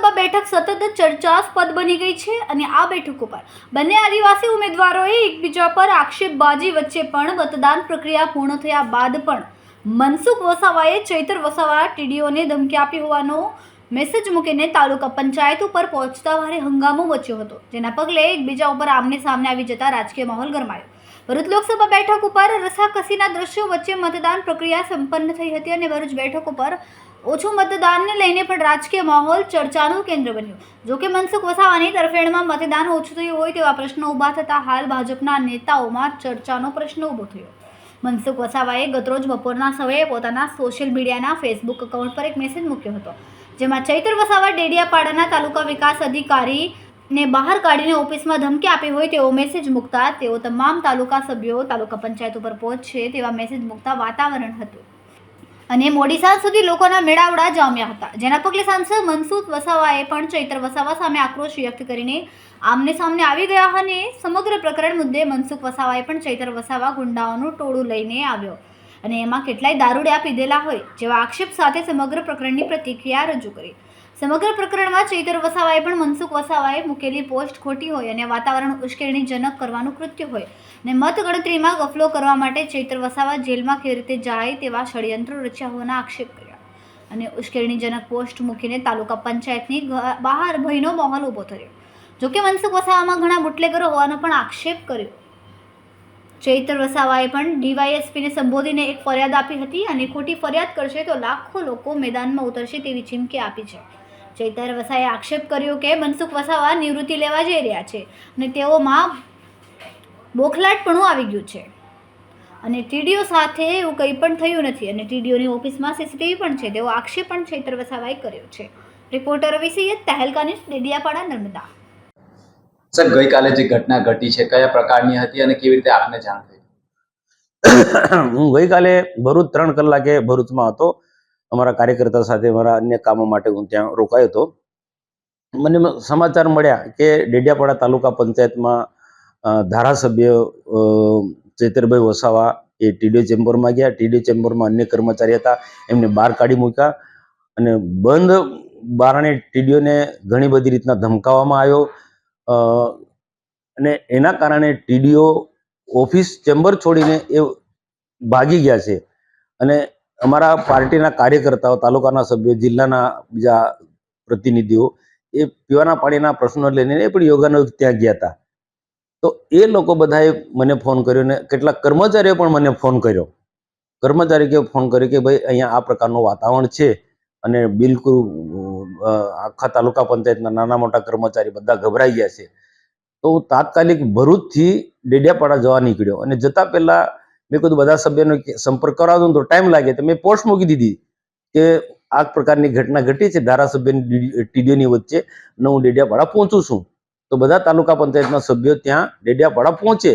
લોકસભા બેઠક સતત ચર્ચાસ્પદ બની ગઈ છે અને આ બેઠક ઉપર બંને આદિવાસી ઉમેદવારોએ એકબીજા પર આક્ષેપબાજી વચ્ચે પણ મતદાન પ્રક્રિયા પૂર્ણ થયા બાદ પણ મનસુખ વસાવાએ ચૈતર વસાવા ટીડીઓને ધમકી આપી હોવાનો મેસેજ મૂકીને તાલુકા પંચાયત ઉપર પહોંચતા ભારે હંગામો મચ્યો હતો. જેના પગલે એકબીજા ઉપર આમને સામને આવી જતા રાજકીય માહોલ ગરમાયો. ભરૂચ લોકસભા બેઠક ઉપર રસાકસીના દ્રશ્યો વચ્ચે મતદાન પ્રક્રિયા સંપન્ન થઈ હતી અને ભરૂચ બેઠક ઉપર ઓછું મતદાનને લઈને પણ રાજકીય માહોલ ચર્ચાનું કેન્દ્ર બન્યું. જોકે મનસુખ વસાવાની તરફેણમાં મતદાન ઓછું થયું હોય તેવા પ્રશ્નો ઊભા થતા હાલ ભાજપના નેતાઓમાં ચર્ચાનો પ્રશ્ન ઊભો થયો. મનસુખ વસાવાએ ગતરોજ બપોરના સમયે પોતાના સોશિયલ મીડિયાના ફેસબુક એકાઉન્ટ પર એક મેસેજ મૂક્યો હતો, જેમાં ચૈતર વસાવા ડેડિયાપાડાના તાલુકા વિકાસ અધિકારી ને બહાર કાઢીને ઓફિસમાં ધમકી આપી હોય તેવો મેસેજ મૂકતા તેઓ તમામ તાલુકા સભ્યો તાલુકા પંચાયત ઉપર પહોંચશે તેવા મેસેજ મૂકતા વાતાવરણ હતું. અને મોડી સાંજ સુધી લોકોના મેળાવડા જામ્યા હતા. જેના પગલે સાંસદ મનસુખ વસાવાએ પણ ચૈત્ર વસાવા સામે આક્રોશ વ્યક્ત કરીને આમને સામને આવી ગયા અને સમગ્ર પ્રકરણ મુદ્દે મનસુખ વસાવાએ પણ ચૈત્ર વસાવા ગુંડાઓનું ટોળું લઈને આવ્યો. અને એમાં કેટલાય દારૂડિયા પીધેલા હોય, જેવા આક્ષેપ સાથે સમગ્ર પ્રકરણની પ્રતિક્રિયા રજૂ કરી. સમગ્ર પ્રકરણમાં ચૈતર વસાવાએ પણ મનસુખ વસાવાએ મૂકેલી પોસ્ટ ખોટી હોય અને વાતાવરણ ઉશ્કેરણીજનક કરવાનું કૃત્ય હોય. ને મતગણતરીમાં ગફલો કરવા માટે ચૈતર વસાવા જેલમાં કેવી રીતે જાય તેવા ષડયંત્રો રચ્યા હોવાના આક્ષેપ કર્યા. અને ઉશ્કેરણીજનક પોસ્ટ મૂકીને તાલુકા પંચાયતની બહાર ભયનો માહોલ ઊભો થયો. જોકે મનસુખ વસાવામાં ઘણા બુટલેગરો હોવાનો પણ આક્ષેપ કર્યો. ચૈતર વસાવાએ પણ ડીવાયએસપીને સંબોધીને એક ફરિયાદ આપી હતી અને ખોટી ફરિયાદ કરશે તો લાખો લોકો મેદાનમાં ઉતરશે તેવી ચીમકી આપી છે. ચૈતર વસાએ આક્ષેપ કર્યો કે મનસુખ વસાવા નિવૃત્તિ લેવા જઈ રહ્યા છે અને તેઓમાં બોખલાટપણું આવી ગયું છે. અને ટીડીઓ સાથે એવું કંઈ પણ થયું નથી અને ટીડીઓની ઓફિસમાં સીસીટીવી પણ છે. તેવો આક્ષેપ પણ ચૈતર વસાવાએ કર્યો છે. રિપોર્ટર રવિ સૈયદ તહેલકાની ડેડિયાપાડા નર્મદા. સર ગઈકાલે જે ઘટના ઘટી છે કયા પ્રકારની હતી અને કેવી રીતે આપને જાણ થઈ? હું ગઈકાલે ભરૂચ ત્રણ કલાકે ભરૂચમાં હતો. અમારા કાર્યકર્તા સાથે મારા અન્ય કામો માટે હું ત્યાં રોકાયો હતો. મને સમાચાર મળ્યા કે ડેડિયાપાડા તાલુકા પંચાયતમાં ધારાસભ્ય ચેતરભાઈ વસાવા એ ટીડીઓ ચેમ્બરમાં ગયા. ટીડીઓ ચેમ્બરમાં અન્ય કર્મચારી હતા. એમને બહાર કાઢી મૂક્યા અને બંધ બારણે ટીડીઓને ઘણી બધી રીતના ધમકાવવામાં આવ્યો. અને એના કારણે ટીડીઓ ઓફિસ ચેમ્બર છોડીને એ ભાગી ગયા છે. અને અમારા પાર્ટીના કાર્યકર્તાઓ, તાલુકાના સભ્યો, જિલ્લાના બીજા પ્રતિનિધિઓ એ પીવાના પાણીના પ્રશ્નો લઈને એ પણ યોગાનો ત્યાં ગયા હતા. તો એ લોકો બધાએ મને ફોન કર્યો ને કેટલાક કર્મચારીઓ પણ મને ફોન કર્યો. કર્મચારીઓએ ફોન કર્યો કે ભાઈ અહીંયા આ પ્રકારનું વાતાવરણ છે અને બિલકુલ આખા તાલુકા પંચાયતના નાના મોટા કર્મચારી બધા ગભરાઈ ગયા છે. તો હું તાત્કાલિક ભરૂચથી ડેડિયાપાડા જવા નીકળ્યો અને જતા પહેલા મેં કીધું, બધા સભ્યનો સંપર્ક કરાવતો ને તો ટાઈમ લાગે. તો મેં પોસ્ટ મૂકી દીધી કે આ પ્રકારની ઘટના ઘટી છે, ધારાસભ્યની ટીડીઓની વચ્ચે ને હું ડેડિયાપાડા પહોંચું છું. તો બધા તાલુકા પંચાયતના સભ્યો ત્યાં ડેડિયાપાડા પહોંચે.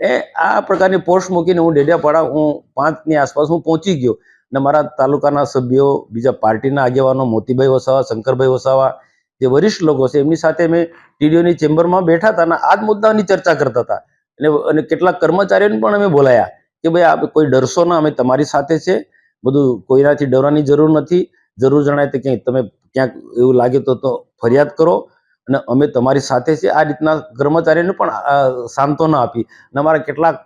એ આ પ્રકારની પોસ્ટ મૂકીને હું ડેડિયાપાડા, હું પાંચની આસપાસ હું પહોંચી ગયો. અને મારા તાલુકાના સભ્યો, બીજા પાર્ટીના આગેવાનો, મોતીભાઈ વસાવા, શંકરભાઈ વસાવા, જે વરિષ્ઠ લોકો છે, એમની સાથે મેં ટીડીઓની ચેમ્બરમાં બેઠા હતા અને આ જ મુદ્દાની ચર્ચા કરતા હતા. અને અને કેટલાક કર્મચારીઓને પણ અમે બોલાયા કે ભાઈ, આ કોઈ ડરશો ના, અમે તમારી સાથે છે. બધું કોઈનાથી ડરવાની જરૂર નથી. જરૂર જણાય તો ક્યાંય તમે ક્યાંક એવું લાગે તો તો ફરિયાદ કરો અને અમે તમારી સાથે છે. આ રીતના કર્મચારીઓને પણ સાંત્વના આપી અને અમારા કેટલાક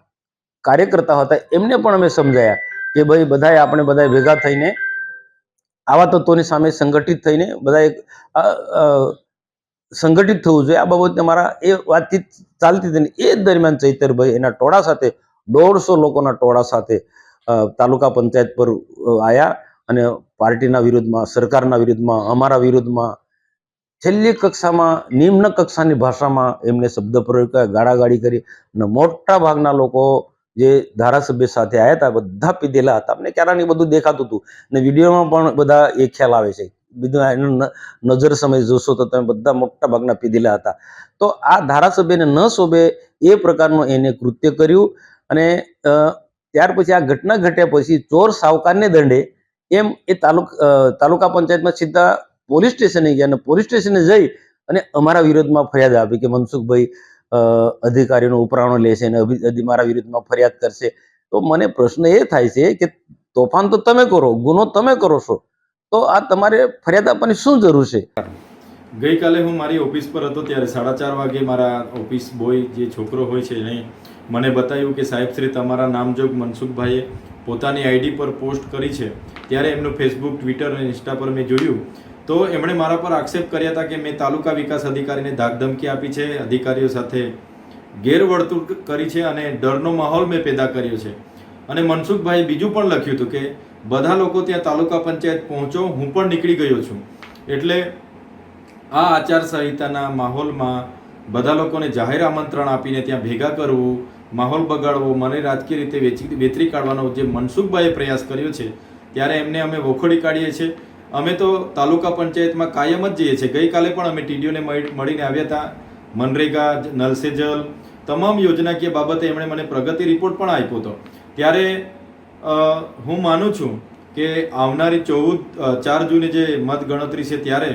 કાર્યકર્તા હતા, એમને પણ અમે સમજાયા કે ભાઈ બધાએ આપણે બધાએ ભેગા થઈને આવા તત્વોની સામે સંગઠિત થઈને બધાએ સંગઠિત થવું જોઈએ. આ બાબતે મારા એ વાતચીત ચાલતી હતી ને એ દરમિયાન ચૈતરભાઈ એના ટોળા સાથે, દોઢસો લોકોના ટોળા સાથે તાલુકા પંચાયત પર આવ્યા અને પાર્ટીના વિરુદ્ધમાં, સરકારના વિરુદ્ધમાં, અમારા વિરુદ્ધમાં, છેલ્લી કક્ષામાં, નિમ્ન કક્ષાની ભાષામાં એમને શબ્દ પ્રયોગ કર્યા, ગાળાગાળી કરી અને મોટા ભાગના લોકો જે ધારાસભ્ય સાથે આવ્યા હતા, બધા પીધેલા હતા. અમને ક્યારાની બધું દેખાતું હતું. ને વિડીયોમાં પણ બધા એ ખ્યાલ આવે છે. બીજું એનું નજર સમય જોશો તો તમે બધા મોટા ભાગના પીધેલા હતા. તો આ ધારાસભ્યને ન શોભે એ પ્રકારનું એને કૃત્ય કર્યું અને ત્યાર પછી આ ઘટના ઘટ્યા પછી ચોર સાવકારને દંડે એમ એ તાલુક તાલુકા પંચાયતમાં સીધા પોલીસ સ્ટેશને ગયા અને પોલીસ સ્ટેશને જઈ અને અમારા વિરોધમાં ફરિયાદ આપી કે મનસુખભાઈ અધિકારીનો ઉપરાણો લેશે અને મારા વિરુદ્ધમાં ફરિયાદ કરશે. તો મને પ્રશ્ન એ થાય છે કે તોફાન તો તમે કરો, ગુનો તમે કરો છો. તો આ તમારે ફરિયાદ આપવાની શું જરૂર છે? ગઈકાલે હું મારી ઓફિસ પર હતો ત્યારે સાડા ચાર વાગે મારા ઓફિસ બોય જે છોકરો હોય છે એને મને બતાવ્યું કે સાહેબ શ્રી તમારા નામજોગ મનસુખભાઈએ પોતાની આઈડી પર પોસ્ટ કરી છે. ત્યારે એમનું ફેસબુક, ટ્વિટર અને ઇન્સ્ટા પર મેં જોયું. તો એમણે મારા પર આક્ષેપ કર્યા હતા કે મેં તાલુકા વિકાસ અધિકારીને ધાકધમકી આપી છે, અધિકારીઓ સાથે ગેરવર્તુળ કરી છે અને ડરનો માહોલ મેં પેદા કર્યો છે. અને મનસુખભાઈએ બીજું પણ લખ્યું હતું કે બધા લોકો ત્યાં તાલુકા પંચાયત પહોંચો, હું પણ નીકળી ગયો છું. એટલે આ આચારસંહિતાના માહોલમાં બધા લોકોને જાહેર આમંત્રણ આપીને ત્યાં ભેગા કરવું, માહોલ બગાડવો, મને રાજકીય રીતે વેચી વેતરી કાઢવાનો જે મનસુખભાઈએ પ્રયાસ કર્યો છે, ત્યારે એમને અમે વખોડી કાઢીએ છીએ. અમે તો તાલુકા પંચાયતમાં કાયમ જ જઈએ છીએ. ગઈકાલે પણ અમે ટીડીઓને મળીને આવ્યા હતા. મનરેગા નલસે જલ તમામ યોજનાકીય બાબતે એમણે મને પ્રગતિ રિપોર્ટ પણ આપ્યો હતો. ત્યારે હું માનું છું કે આવનારી ચૌદ ચાર જૂને જે મતગણતરી છે ત્યારે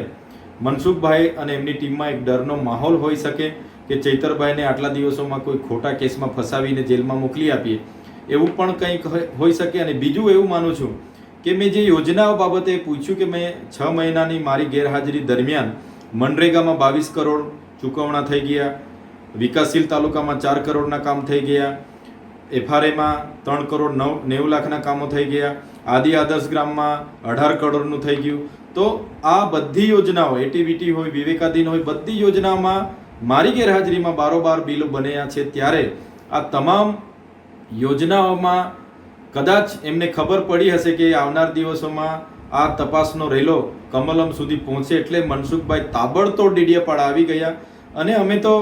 મનસુખભાઈ અને એમની ટીમમાં એક ડરનો માહોલ હોઈ શકે કે ચૈતરભાઈને આટલા દિવસોમાં કોઈ ખોટા કેસમાં ફસાવીને જેલમાં મોકલી આપીએ. એવું પણ કંઈક હોઈ શકે અને બીજું એવું માનું છું કે મેં જે યોજનાઓ બાબતે પૂછ્યું કે મેં છ મહિનાની મારી ગેરહાજરી દરમિયાન મનરેગામાં બાવીસ કરોડ ચૂકવણા થઈ ગયા, વિકાસશીલ તાલુકામાં ચાર કરોડના કામ થઈ ગયા એફઆરએમાં ત્રણ કરોડ નવ, નેવું લાખના કામો થઈ ગયા. આદિ આદર્શ ગ્રામમાં અઢાર કરોડનું થઈ ગયું. તો આ બધી યોજનાઓ એટીવીટી હોય, વિવેકાધીન હોય, બધી યોજનામાં મારી ગેરહાજરીમાં બારોબાર બિલો બન્યા છે ત્યારે આ તમામ યોજનાઓમાં કદાચ એમને ખબર પડી હશે કે આવનાર દિવસોમાં આ તપાસનો રેલો કમલમ સુધી પહોંચે એટલે મનસુખભાઈ તાબડતોડ ડીડીયાપાડા આવી ગયા. અને અમે તો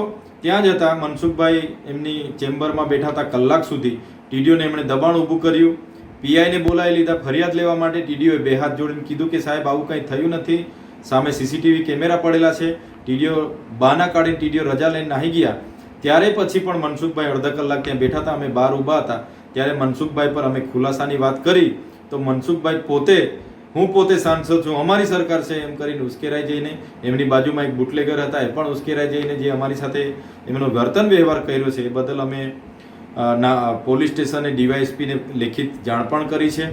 ત્યાં જ હતા મનસુખભાઈ એમની ચેમ્બરમાં બેઠા હતા કલાક સુધી. ટીડીઓને એમણે દબાણ ઊભું કર્યું. પીઆઈને બોલાવી લીધા ફરિયાદ લેવા માટે ટીડીઓએ બે હાથ જોડીને કીધું કે સાહેબ, આવું કંઈ થયું નથી. સામે સીસીટીવી કેમેરા પડેલા છે. ટીડીઓ બાના કાઢીને ટીડીઓ રજા લઈને નાહી ગયા. ત્યારે પછી પણ મનસુખભાઈ અડધા કલાક ત્યાં બેઠા હતા, અમે બહાર ઊભા હતા. ત્યારે મનસુખભાઈ પર અમે ખુલાસાની વાત કરી. તો મનસુખભાઈ પોતે હું પોતે સાંસદ છું, અમારી સરકાર છે એમ કરીને ઉશ્કેરાઈ જઈને એમની બાજુમાં એક બુટલેગર હતા, એ પણ ઉશ્કેરાઈ જઈને જે અમારી સાથે એમનો વર્તન વ્યવહાર કર્યો છે, એ બદલ અમે ના, પોલીસ સ્ટેશને ડીવાયએસપીને લેખિત જાણ પણ કરી છે.